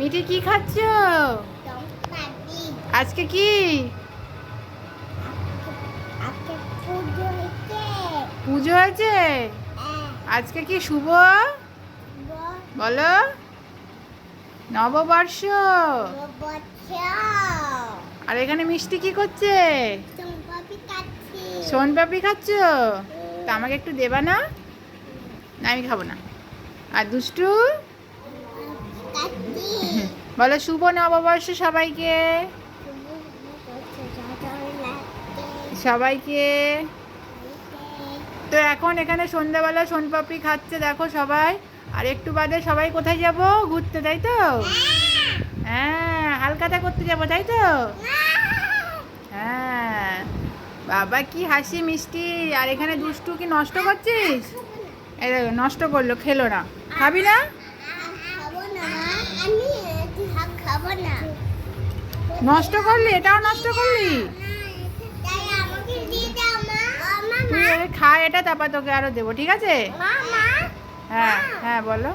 মিঠি, কি খাচ্ছ? আজকে কি? পুজো হয়েছে? হ্যাঁ আজকে কি শুভ? বলো। নববর্ষ। আর এখানে মিষ্টি কি করছে? সোন পাপড়ি খাচ্ছ? তা আমাকে একটু দেবা না? আমি খাব না। আর দুষ্টু? বলো, শুভ নববর্ষ সবাইকে। সবাইকে। তো এখন এখানে সন্ধ্যাবেলা সোনপাপড়ি খাচ্ছে, দেখো সবাই। আর একটু বাদে সবাই কোথায় যাব? ঘুরতে, তাই তো? হ্যাঁ হালকাতা করতে যাব, তাই তো? হ্যাঁ। বাবা, কি হাসি মিষ্টি। আর এখানে দুষ্টু কি নষ্ট করছিস? নষ্ট করল, খেলো না। খাবি না খাব না আমি একটু হাত খাব না নষ্ট করলি? এটাও নষ্ট করলি? খা এটা তারপর তোকে আরও দেবো ঠিক আছে? হ্যাঁ হ্যাঁ বলো।